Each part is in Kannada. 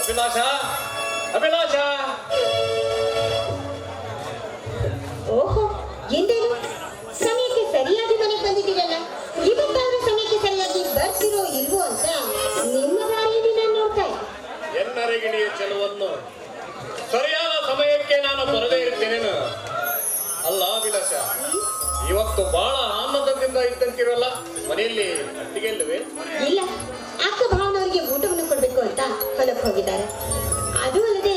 ಅಭಿಲಾಷ ಅಭಿಲಾಷ. ಓಹೋ ಎಂದೇನು ಸಮಯಕ್ಕೆ ಸರಿಯಾಗಿ ಮನೆಗೆ ಬಂದಿದ್ದೀರಲ್ಲ? ಇವತ್ತಾದ್ರೂ ಸಮಯಕ್ಕೆ ಸರಿಯಾಗಿ ಬರ್ತಿರೋ ಇಲ್ವೋ ಅಂತ ನಿಮ್ಮ ದಾರಿಯಲ್ಲಿ ನಾನು ನೋಡ್ತಾ ಎನ್ನರಿಗಿಣಿಯ ಚೆಲುವನ್ನು. ಸರಿಯಾದ ಸಮಯಕ್ಕೆ ನಾನು ಬರದೇ ಇರ್ತೇನೇನು ಅಲ್ಲ ಅಭಿಲಾಷ ಇವತ್ತು ಬಹಳ ಆನಂದದಿಂದ ಇದ್ದಂತಿರಲ್ಲ? ಮನೆಯಲ್ಲಿ ಅಟ್ಟಿಗೆ ಇಲ್ಲವೇ ಇಲ್ಲ ಅಕ್ಕ ಭಾವನವರಿಗೆ ಊಟವನ್ನು ಕೊಡ್ಬೇಕು ಅಂತ ಹೊಲಕ್ಕೆ ಹೋಗಿದ್ದಾರೆ. ಅದು ಅಲ್ಲದೆ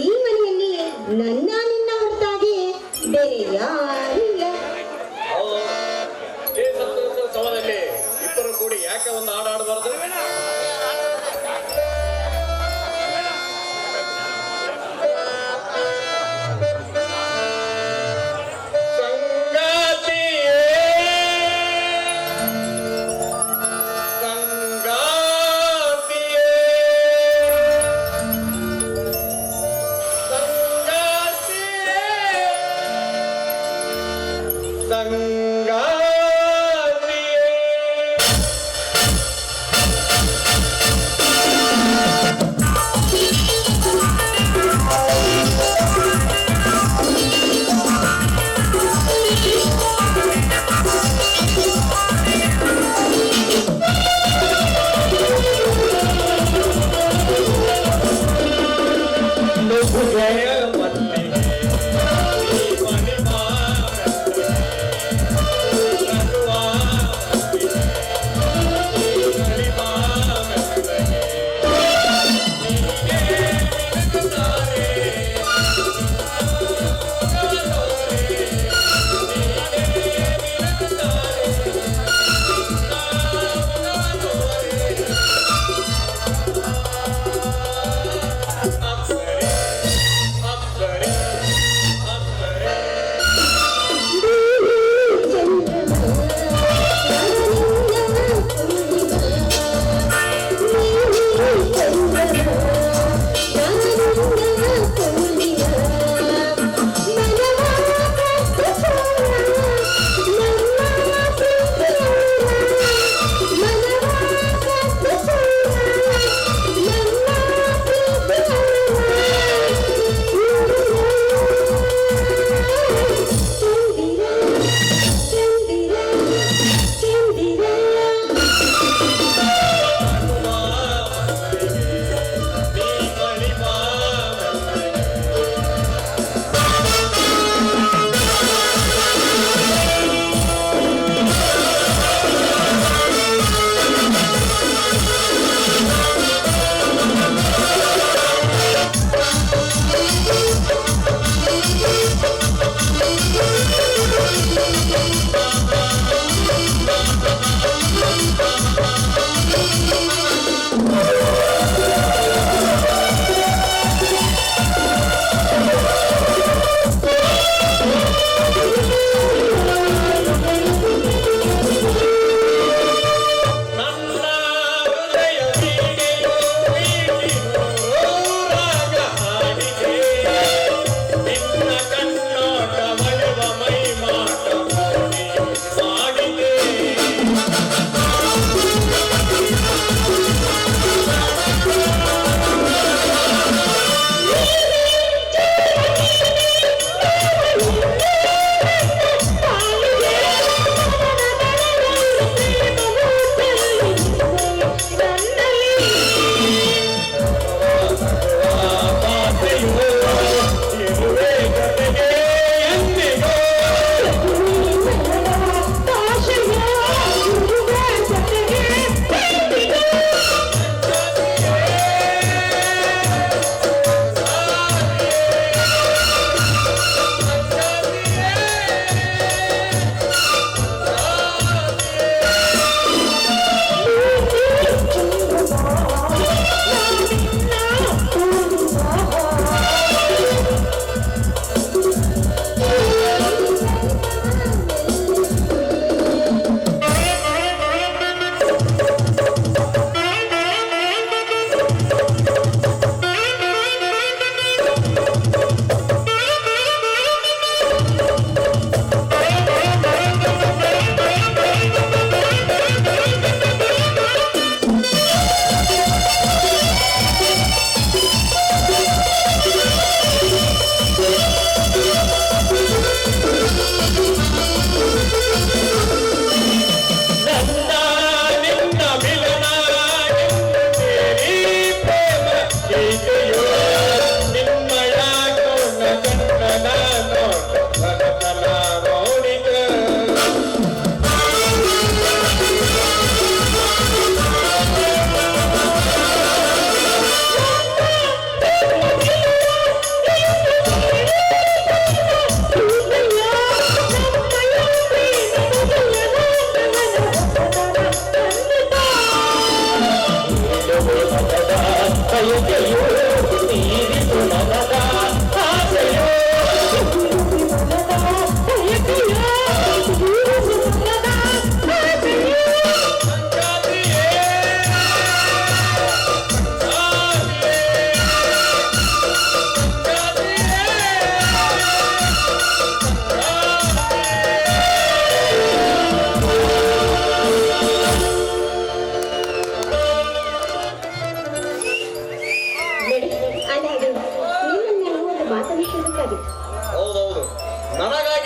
ಈ ಮನೆಯಲ್ಲಿ ನನ್ನ ನಿನ್ನ ಹೊರತಾಗಿ ಬೇರೆ ಯಾರಿಲ್ಲ ಸಮಯದಲ್ಲಿ ಇಬ್ಬರು ಕೂಡಿ ಯಾಕೆ ಒಂದು ಹಾಡು ಆಡಬಾರ್ದು ಆದಾಗಿ ನಿಮ್ಮನ್ನು ಒಂದು ಮಾತನ್ನು ಹೌದೌದು. ನನಗಾಗಿ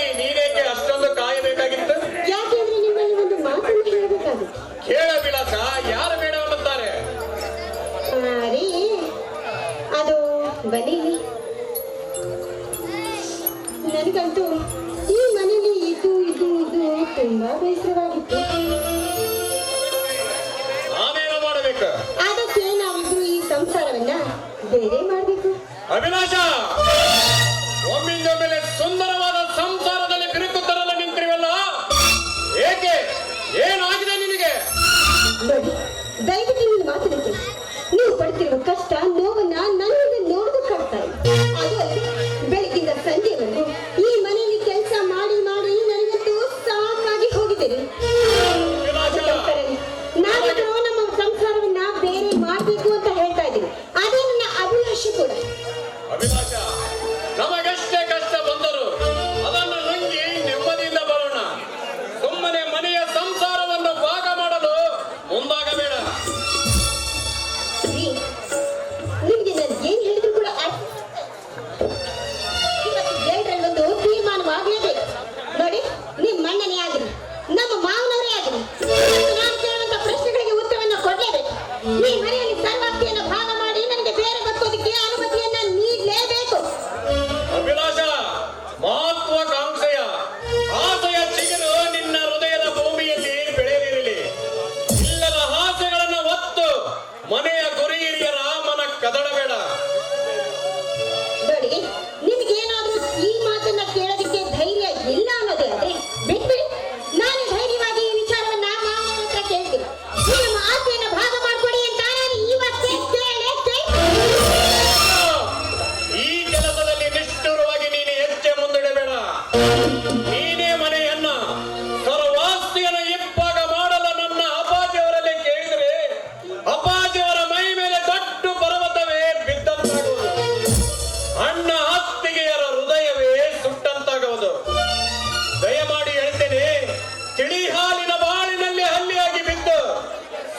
Cantik.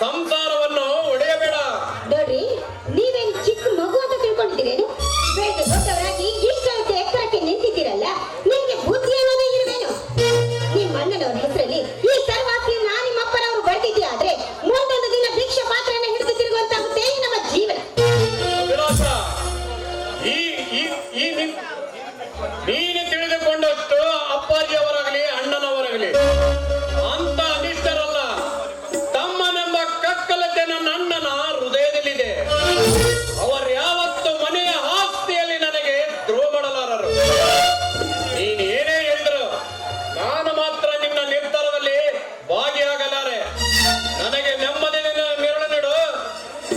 乾杯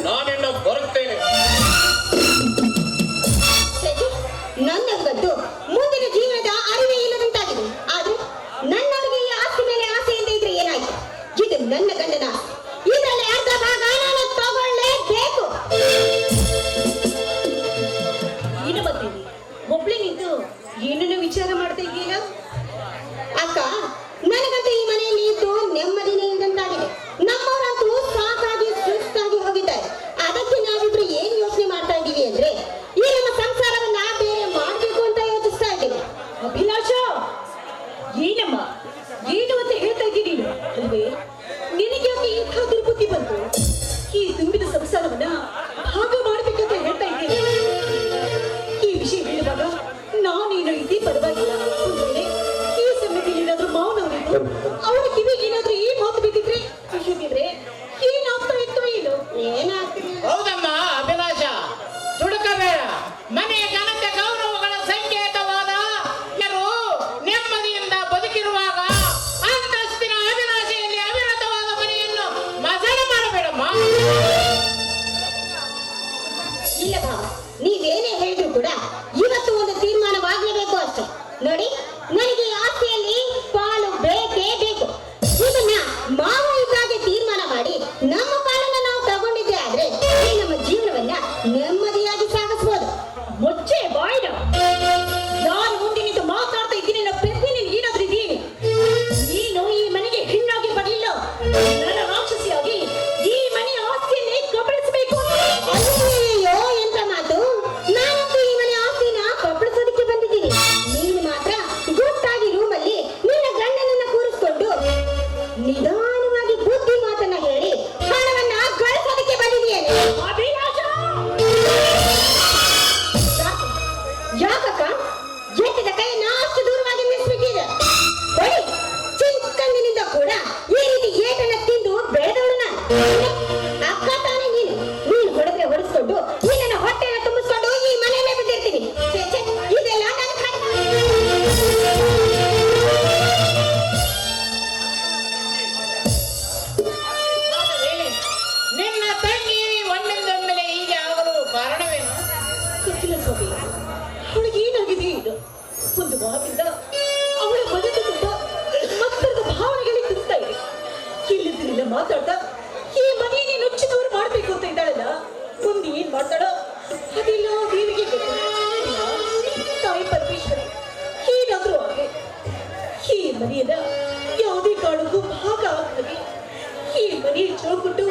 ನಾನಿನ್ನ ಬರುತ್ತೇನೆ. ಮನೆಯನ್ನ ಯಾವುದೇ ಕಾರಣಕ್ಕೂ ಭಾಗ ಆಗಲಿ ಈ ಮನೆಯ ಚೌಕಟ್ಟು